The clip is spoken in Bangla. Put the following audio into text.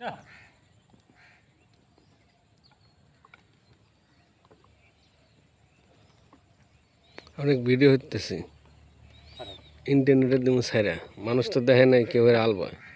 অনেক ভিডিও হতেছে ইন্টারনেট হ্যাঁ। এর দুনিয়া ছাড়া মানুষ তো দেখে না কে হইরা আলবয়